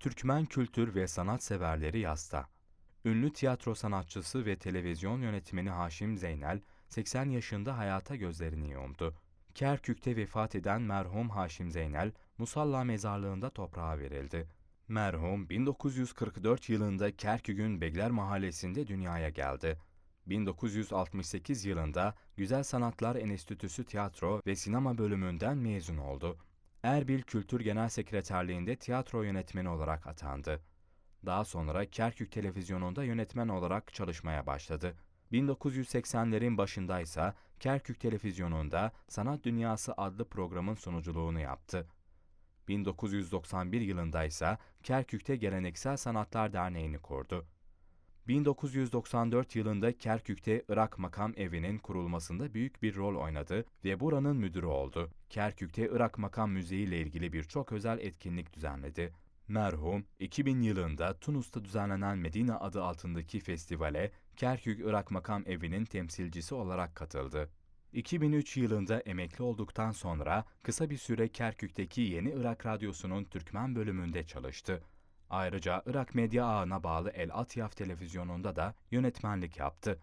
Türkmen kültür ve sanat severleri yasta. Ünlü tiyatro sanatçısı ve televizyon yönetmeni Haşim Zeynel, 80 yaşında hayata gözlerini yumdu. Kerkük'te vefat eden merhum Haşim Zeynel, Musalla mezarlığında toprağa verildi. Merhum 1944 yılında Kerkük'ün Begler Mahallesi'nde dünyaya geldi. 1968 yılında Güzel Sanatlar Enstitüsü Tiyatro ve Sinema bölümünden mezun oldu. Erbil Kültür Genel Sekreterliğinde tiyatro yönetmeni olarak atandı. Daha sonra Kerkük Televizyonu'nda yönetmen olarak çalışmaya başladı. 1980'lerin başındaysa Kerkük Televizyonu'nda Sanat Dünyası adlı programın sunuculuğunu yaptı. 1991 yılında ise Kerkük'te Geleneksel Sanatlar Derneği'ni kurdu. 1994 yılında Kerkük'te Irak Makam Evi'nin kurulmasında büyük bir rol oynadı ve buranın müdürü oldu. Kerkük'te Irak Makam Müziği ile ilgili birçok özel etkinlik düzenledi. Merhum, 2000 yılında Tunus'ta düzenlenen Medine adı altındaki festivale Kerkük Irak Makam Evi'nin temsilcisi olarak katıldı. 2003 yılında emekli olduktan sonra kısa bir süre Kerkük'teki Yeni Irak Radyosu'nun Türkmen bölümünde çalıştı. Ayrıca Irak medya ağına bağlı El Atyaf televizyonunda da yönetmenlik yaptı.